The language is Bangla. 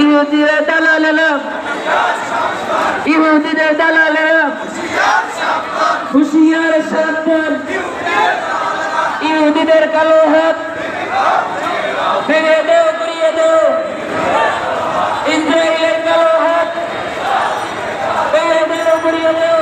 ইহুদিদের দালাল ইহুদিদের দালাল হুশিয়ার সাবধান ইহুদিদের কালো হাত। ভেঙে দেও ঘুরিয়ে দেও। ইসরায়েলের কালো হাত। ভেঙে দেও ঘুরিয়ে দেও।